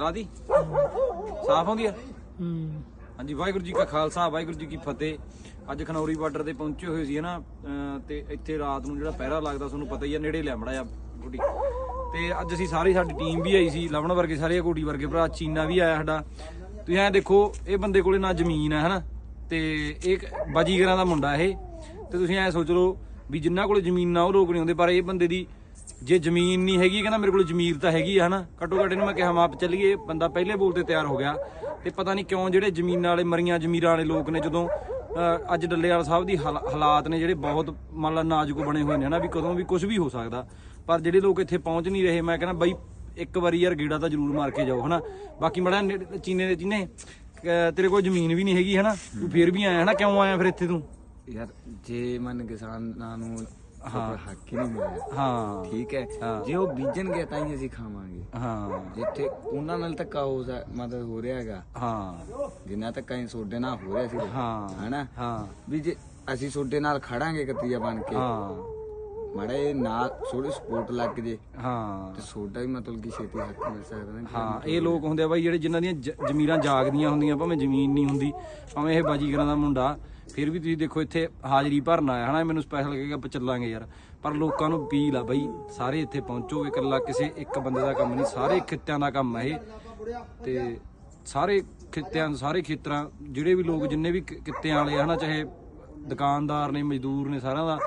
ਰਾਦੀ ਸਾਫ਼ ਆਉਂਦੀ ਆ? ਹੂੰ ਹਾਂਜੀ, ਵਾਹਿਗੁਰੂ ਜੀ ਕਾ ਖਾਲਸਾ, ਵਾਹਿਗੁਰੂ ਜੀ ਕੀ ਫਤਿਹ। ਅੱਜ ਖਨੌਰੀ ਬਾਰਡਰ ਤੇ ਪਹੁੰਚੇ ਹੋਏ ਸੀ ਨਾ? ਤੇ ਇੱਥੇ ਰਾਤ ਨੂੰ ਜਿਹੜਾ ਪਹਿਰਾ ਲੱਗਦਾ, ਤੁਹਾਨੂੰ ਪਤਾ ਹੀ ਆ, ਨੇੜੇ ਲਿਆ ਆ ਗੁੱਡੀ ਤੇ ਅੱਜ ਅਸੀਂ ਸਾਰੀ ਸਾਡੀ ਟੀਮ ਵੀ ਆਈ ਸੀ, ਲਵਣ ਵਰਗੇ ਸਾਰੇ ਕੋਡੀ ਵਰਗੇ ਭਰਾ, ਚੀਨਾ ਵੀ ਆਇਆ ਸਾਡਾ। ਤੁਸੀਂ ਐਂ ਦੇਖੋ, ਇਹ ਬੰਦੇ ਕੋਲੇ ਨਾ ਜ਼ਮੀਨ ਆ ਹਨਾ ਤੇ ਇਹ ਬਾਜੀਗਰਾਂ ਦਾ ਮੁੰਡਾ ਇਹ। ਤੇ ਤੁਸੀਂ ਐਂ ਸੋਚ ਲਓ ਵੀ ਜਿੰਨਾ ਕੋਲੇ ਜ਼ਮੀਨ ਨਾ, ਉਹ ਲੋਕ ਨਹੀਂ ਹੁੰਦੇ, ਪਰ ਇਹ ਬੰਦੇ ਦੀ ਜੇ ਜ਼ਮੀਨ ਨਹੀਂ ਹੈਗੀ, ਕਹਿੰਦਾ ਮੇਰੇ ਕੋਲ ਜ਼ਮੀਰ ਤਾਂ ਹੈਗੀ ਆ, ਹਨਾ? ਘੱਟੋ ਘੱਟ ਇਹਨੂੰ ਮੈਂ ਕਿਹਾ ਮਾਪ ਚੱਲੀਏ। ਬੰਦਾ ਪਹਿਲੇ ਬੋਲ ਤੇ ਤਿਆਰ ਹੋ ਗਿਆ। ਤੇ ਪਤਾ ਨਹੀਂ ਕਿਉਂ ਜਿਹੜੇ ਜ਼ਮੀਨਾਂ ਵਾਲੇ, ਮਰੀਆਂ ਜ਼ਮੀਰਾਂ ਵਾਲੇ ਲੋਕ ਨੇ, ਜਦੋਂ ਅੱਜ ਡੱਲੇਵਾਲ ਸਾਹਿਬ ਦੀ ਹਾਲਾਤ ਨੇ ਜਿਹੜੇ ਬਹੁਤ, ਮੰਨ ਲਾ ਨਾਜ਼ੁਕ ਬਣੇ ਹੋਏ ਨੇ, ਹਨਾ? ਵੀ ਕਦੋਂ ਵੀ ਕੁਝ ਵੀ ਹੋ ਸਕਦਾ। ਪਰ ਜਿਹੜੇ ਲੋਕ ਇੱਥੇ ਪਹੁੰਚ ਨਹੀਂ ਰਹੇ, ਮੈਂ ਕਹਿੰਦਾ, ਬਈ, ਇੱਕ ਵਾਰੀ ਯਾਰ ਗੇੜਾ ਤਾਂ ਜ਼ਰੂਰ ਮਾਰ ਕੇ ਜਾਓ, ਹਨਾ? ਬਾਕੀ ਮੜਾ ਚੀਨੇ ਦੇ ਚੀਨੇ ਤੇਰੇ ਕੋਲ ਜ਼ਮੀਨ ਵੀ ਨਹੀਂ ਹੈਗੀ, ਹਨਾ? ਤੂੰ ਫੇਰ ਵੀ ਆਇਆ, ਹਨਾ? ਕਿਉਂ ਆਇਆ ਫਿਰ ਇੱਥੇ ਤੂੰ? ਯਾਰ, ਜੇ ਮਨ ਕਿਸਾਨਾਂ ਨੂੰ ਹਾਂ। ਹੱਕ ਨਹੀਂ ਮਿਲਿਆ। ਹਾਂ। ਠੀਕ ਹੈ। ਜੇ ਉਹ ਬੀਜਣਗੇ ਤਾਂ ਹੀ ਅਸੀਂ ਖਾਵਾਂਗੇ। ਹਾਂ। ਜਿੱਥੇ ਉਹਨਾਂ ਨਾਲ ਧੱਕਾ ਹੋ ਮਤਲਬ ਹੋ ਰਿਹਾ ਹੈਗਾ। ਹਾਂ। ਜਿੰਨਾ ਧੱਕਾ ਹੀ ਸੋਡੇ ਨਾਲ ਹੋ ਰਿਹਾ ਸੀ ਹਾਂ। ਹਨਾ? ਹਾਂ। ਵੀ ਜੇ ਅਸੀਂ ਸੋਡੇ ਨਾਲ ਖੜਾਂਗੇ ਕਤੀਆ ਬਣ ਕੇ ਹਾਂ। ਮੜੇ ਨਾਲ ਥੋੜੀ ਸਪੋਰਟ ਲੱਗ ਜੇ। ਹਾਂ। ਤੇ ਸੋਡਾ ਵੀ ਮਤਲਬ ਕਿ ਛੇਤੀ ਹੱਕ ਮਿਲ ਸਕਦਾ ਹਾਂ ਇਹ ਲੋਕ ਹੁੰਦੇ ਆ ਬਾਈ ਜਿਹੜੇ ਜਿਨ੍ਹਾਂ ਦੀਆਂ ਜ਼ਮੀਰਾਂ ਜਾਗਦੀਆਂ ਹੁੰਦੀਆਂ ਭਾਵੇਂ ਜ਼ਮੀਨ ਨਹੀਂ ਹੁੰਦੀ ਭਾਵੇਂ ਇਹ ਬਾਜੀਗਰਾਂ ਦਾ ਮੁੰਡਾ ਫਿਰ ਵੀ ਤੁਸੀਂ ਦੇਖੋ ਇੱਥੇ ਹਾਜ਼ਰੀ ਭਰਨ ਆਇਆ ਹਨਾ? ਇਹ ਮੈਨੂੰ ਸਪੈਸ਼ਲ ਕਹੇਗਾ ਆਪਾਂ ਚੱਲਾਂਗੇ ਯਾਰ। ਪਰ ਲੋਕਾਂ ਨੂੰ ਅਪੀਲ ਆ ਬਾਈ, ਸਾਰੇ ਇੱਥੇ ਪਹੁੰਚੋ ਇਕੱਲਾ, ਕਿਸੇ ਇੱਕ ਬੰਦੇ ਦਾ ਕੰਮ ਨਹੀਂ, ਸਾਰੇ ਖਿੱਤਿਆਂ ਦਾ ਕੰਮ ਹੈ ਇਹ। ਤੇ ਸਾਰੇ ਖਿੱਤਿਆਂ, ਸਾਰੇ ਖੇਤਰਾਂ, ਜਿਹੜੇ ਵੀ ਲੋਕ, ਜਿੰਨੇ ਵੀ ਕਿ- ਕਿੱਤਿਆਂ ਵਾਲੇ ਆ, ਹਨਾ? ਚਾਹੇ ਦੁਕਾਨਦਾਰ ਨੇ, ਮਜ਼ਦੂਰ ਨੇ ਸਾਰਿਆਂ ਦਾ,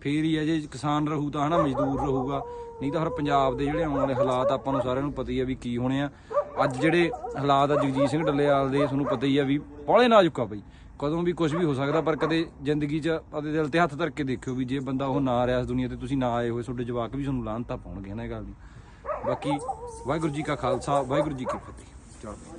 ਫੇਰ ਹੀ ਹੈ ਜੇ ਕਿਸਾਨ ਰਹੂ ਤਾਂ, ਹਨਾ? ਮਜ਼ਦੂਰ ਰਹੂਗਾ। ਨਹੀਂ ਤਾਂ ਫਿਰ ਪੰਜਾਬ ਦੇ ਜਿਹੜੇ ਆਉਣ ਵਾਲੇ ਹਾਲਾਤ ਆਪਾਂ ਨੂੰ ਸਾਰਿਆਂ ਨੂੰ ਪਤਾ ਹੀ ਆ ਵੀ ਕੀ ਹੋਣੇ ਆ। ਅੱਜ ਜਿਹੜੇ ਹਾਲਾਤ ਆ ਜਗਜੀਤ ਸਿੰਘ ਡੱਲੇਵਾਲ ਦੇ, ਤੁਹਾਨੂੰ ਪਤਾ ਹੀ ਆ ਵੀ ਬੋਲੇ ਨਾਜ਼ੁਕ ਆ ਬਈ। ਕਦੋਂ ਵੀ ਕੁਝ ਵੀ ਹੋ ਸਕਦਾ, ਪਰ ਕਦੇ ਜ਼ਿੰਦਗੀ 'ਚ ਆਪਦੇ ਦਿਲ ਤੇ ਹੱਥ ਧਰ ਕੇ ਦੇਖਿਓ ਵੀ ਜੇ ਬੰਦਾ ਉਹ ਨਾ ਰਿਹਾ ਇਸ ਦੁਨੀਆ ਤੇ, ਤੁਸੀਂ ਨਾ ਆਏ ਹੋਏ, ਤੁਹਾਡੇ ਜਵਾਕ ਵੀ ਤੁਹਾਨੂੰ ਲਾਹਨਤਾਂ ਪਾਉਣਗੇ ਨਾ ਇਹ ਗੱਲ ਦੀ। ਬਾਕੀ ਵਾਹਿਗੁਰੂ ਜੀ ਕਾ ਖਾਲਸਾ, ਵਾਹਿਗੁਰੂ ਜੀ ਕੀ ਫਤਿਹ। ਚਲੋ।